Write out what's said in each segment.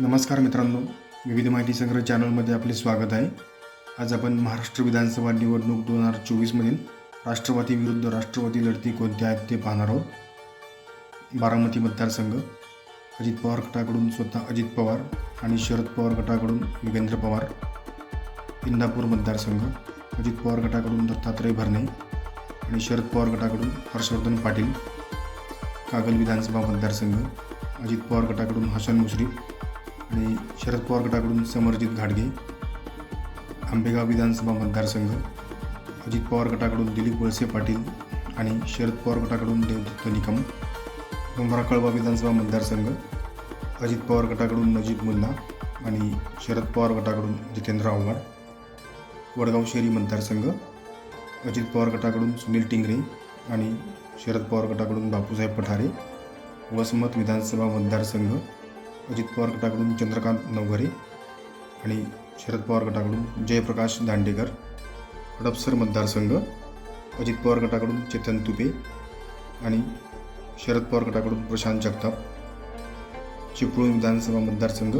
नमस्कार मित्रांनो विविध माहिती संग्रह चॅनलमध्ये आपले स्वागत आहे. आज आपण महाराष्ट्र विधानसभा निवडणूक दोन हजार चोवीसमधील राष्ट्रवादी विरुद्ध राष्ट्रवादी लढती कोणत्या आहेत ते पाहणार आहोत. बारामती मतदारसंघ अजित पवार गटाकडून स्वतः अजित पवार आणि शरद पवार गटाकडून योगेंद्र पवार. इंदापूर मतदारसंघ अजित पवार गटाकडून दत्तात्रय भरणे आणि शरद पवार गटाकडून हर्षवर्धन पाटील. कागल विधानसभा मतदारसंघ अजित पवार गटाकडून हसन मुश्रीफ आणि शरद पवार गटाकडून समरजित घाडगे आंबेगाव विधानसभा मतदारसंघ अजित पवार गटाकडून दिलीप वळसे पाटील आणि शरद पवार गटाकडून देवदत्त निकम डोंगरा कळवा विधानसभा मतदारसंघ अजित पवार गटाकडून नजीब मुल्ला आणि शरद पवार गटाकडून जितेंद्र आव्हाड वडगाव शहरी मतदारसंघ अजित पवार गटाकडून सुनील टिंगरे आणि शरद पवार गटाकडून बापूसाहेब पठारे वसमत विधानसभा मतदारसंघ अजित पवार गटाकडून चंद्रकांत नवघरे आणि शरद पवार गटाकडून जयप्रकाश दांडेकर हडपसर मतदारसंघ अजित पवार गटाकडून चेतन तुपे आणि शरद पवार गटाकडून प्रशांत जगताप चिपळूण विधानसभा मतदारसंघ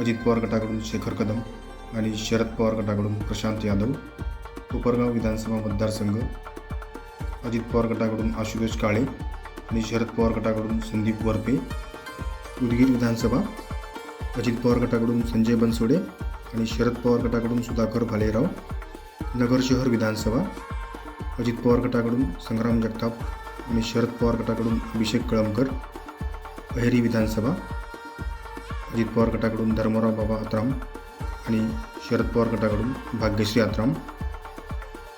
अजित पवार गटाकडून शेखर कदम आणि शरद पवार गटाकडून प्रशांत यादव कोपरगाव विधानसभा मतदारसंघ अजित पवार गटाकडून आशुतोष काळे आणि शरद पवार गटाकडून संदीप वरपे उदगीर विधानसभा अजित पवार गटाकडून संजय बनसोडे आणि शरद पवार गटाकडून सुधाकर भालेराव नगर शहर विधानसभा अजित पवार गटाकडून संग्राम जगताप आणि शरद पवार गटाकडून अभिषेक कळमकर अहेरी विधानसभा अजित पवार गटाकडून धर्मराव बाबा आत्राम आणि शरद पवार गटाकडून भाग्यश्री आत्राम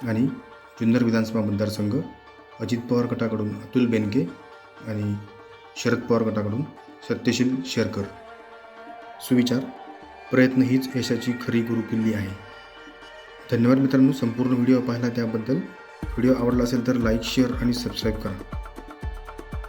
आणि जुन्नर विधानसभा मतदारसंघ अजित पवार गटाकडून अतुल बेनके आणि शरद पवार गटाकडून सत्यशील शेरकर. सुविचार प्रयत्न हीच यशाची खरी गुरुकिल्ली आहे. धन्यवाद मित्रांनो संपूर्ण व्हिडिओ पाहिला त्याबद्दल. व्हिडिओ आवडला असेल तर लाईक शेअर आणि सबस्क्राईब करा.